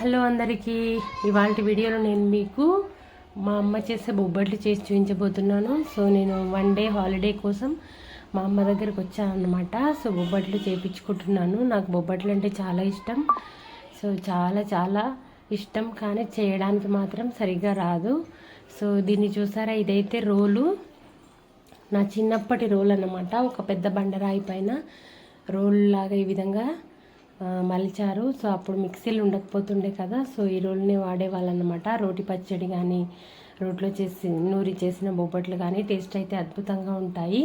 Hello అందరికీ. ఇవాళ వీడియోలో నేను మీకు మా అమ్మ చేసే బొబ్బట్లు చేసి చూపించబోతున్నాను. సో నేను వన్ డే హాలిడే కోసం మా అమ్మ దగ్గరికి వచ్చాను అనమాట సో బొబ్బట్లు చేయించుకుంటున్నాను నాకు బొబ్బట్లు అంటే చాలా ఇష్టం. సో చాలా చాలా ఇష్టం. కానీ చేయడానికి మాత్రం సరిగ్గా రాదు. సో దీన్ని చూసారా? ఇదైతే రోలు. నా చిన్నప్పటి రోల్ అన్నమాట. ఒక పెద్ద బండరాయి పైన రోల్ లాగా ఈ విధంగా మలిచారు. సో అప్పుడు మిక్సీలు ఉండకపోతుండే కదా. సో ఈ రోల్ని వాడేవాళ్ళు అనమాట రోటి పచ్చడి కానీ రోట్లో చేసి నూరి చేసిన బొబ్బట్లు కానీ టేస్ట్ అయితే అద్భుతంగా ఉంటాయి.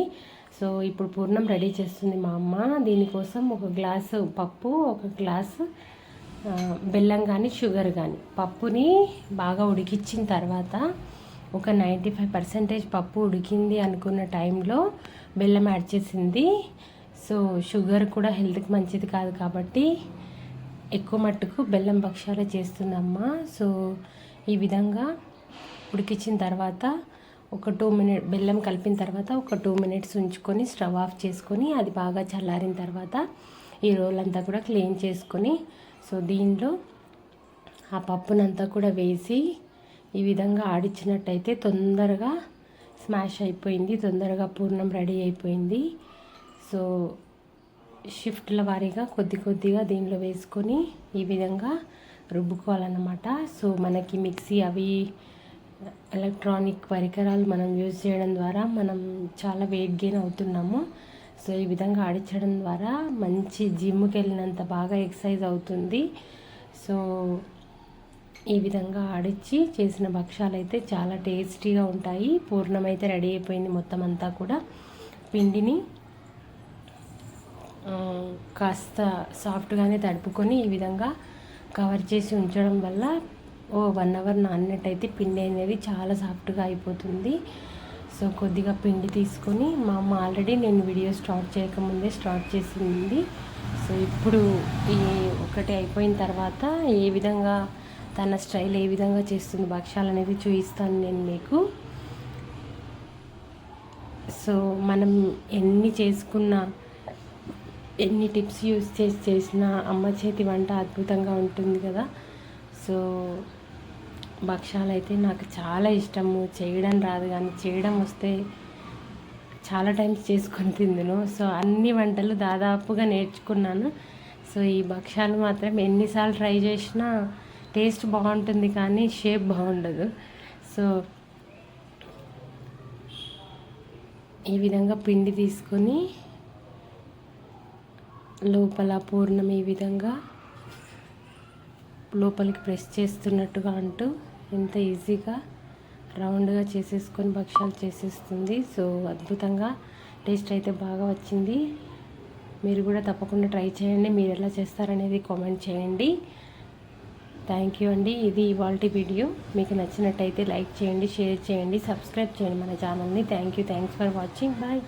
సో ఇప్పుడు పూర్ణం రెడీ చేస్తుంది మా అమ్మ. దీనికోసం ఒక గ్లాసు పప్పు ఒక గ్లాసు బెల్లం కానీ షుగర్ కానీ పప్పుని బాగా ఉడికించిన తర్వాత ఒక నైంటీ ఫైవ్ పర్సెంటేజ్ పప్పు ఉడికింది అనుకున్న టైంలో బెల్లం యాడ్ చేసింది. సో షుగర్ కూడా హెల్త్కి మంచిది కాదు కాబట్టి ఎక్కువ మట్టుకు బెల్లం భక్ష్యాలు చేస్తుందమ్మా. సో ఈ విధంగా ఉడికించిన తర్వాత ఒక టూ మినిట్ బెల్లం కలిపిన తర్వాత ఒక టూ మినిట్స్ ఉంచుకొని స్టవ్ ఆఫ్ చేసుకొని అది బాగా చల్లారిన తర్వాత ఈ రోల్ అంతా కూడా క్లీన్ చేసుకొని సో దీనిలో ఆ పప్పునంతా కూడా వేసి ఈ విధంగా ఆడిచ్చినట్టయితే తొందరగా స్మాష్ అయిపోయింది తొందరగా పూర్ణం రెడీ అయిపోయింది. సో షిఫ్ట్ల వారీగా కొద్ది కొద్దిగా దీనిలో వేసుకొని ఈ విధంగా రుబ్బుకోవాలన్నమాట. సో మనకి మిక్సీ అవి ఎలక్ట్రానిక్ పరికరాలు మనం యూజ్ చేయడం ద్వారా మనం చాలా వెయిట్ గెయిన్ అవుతున్నాము. సో ఈ విధంగా ఆడించడం ద్వారా మంచి జిమ్కి వెళ్ళినంత బాగా ఎక్సర్సైజ్ అవుతుంది. సో ఈ విధంగా ఆడిచ్చి చేసిన భక్ష్యాలు అయితే చాలా టేస్టీగా ఉంటాయి. పూర్ణమైతే రెడీ అయిపోయింది మొత్తం అంతా కూడా. పిండిని కాస్త సాఫ్ట్గానే తడుపుకొని ఈ విధంగా కవర్ చేసి ఉంచడం వల్ల ఓ వన్ అవర్ నానినట్టయితే పిండి అనేది చాలా సాఫ్ట్గా అయిపోతుంది. సో కొద్దిగా పిండి తీసుకొని మా అమ్మ ఆల్రెడీ నేను వీడియో స్టార్ట్ చేయకముందే స్టార్ట్ చేసింది. సో ఇప్పుడు ఈ ఒకటి అయిపోయిన తర్వాత ఏ విధంగా తన స్టైల్ ఏ విధంగా చేస్తుంది భక్ష్యాలు అనేది చూపిస్తాను నేను మీకు. సో మనం ఎన్ని చేసుకున్నా ఎన్ని టిప్స్ యూస్ చేసి చేసిన అమ్మ చేతి వంట అద్భుతంగా ఉంటుంది కదా. సో భక్ష్యాలు అయితే నాకు చాలా ఇష్టము. చేయడం రాదు కానీ చేయడం వస్తే చాలా టైమ్స్ చేసుకొని తిందును. సో అన్ని వంటలు దాదాపుగా నేర్చుకున్నాను. సో ఈ భక్ష్యాలు మాత్రం ఎన్నిసార్లు ట్రై చేసినా టేస్ట్ బాగుంటుంది కానీ షేప్ బాగుండదు. సో ఈ విధంగా పిండి తీసుకొని లోపల పూర్ణం ఈ విధంగా లోపలికి ప్రెస్ చేస్తున్నట్టుగా అంటూ ఎంత ఈజీగా రౌండ్గా చేసేసుకొని భక్ష్యాలు చేసేస్తుంది. సో అద్భుతంగా టేస్ట్ అయితే బాగా వచ్చింది. మీరు కూడా తప్పకుండా ట్రై చేయండి. మీరు ఎలా చేస్తారనేది కామెంట్ చేయండి. థ్యాంక్ యూ అండి. ఇది ఇవాళ వీడియో. మీకు నచ్చినట్టయితే లైక్ చేయండి షేర్ చేయండి సబ్స్క్రైబ్ చేయండి మన ఛానల్ని. Thank you. Thanks for watching. Bye.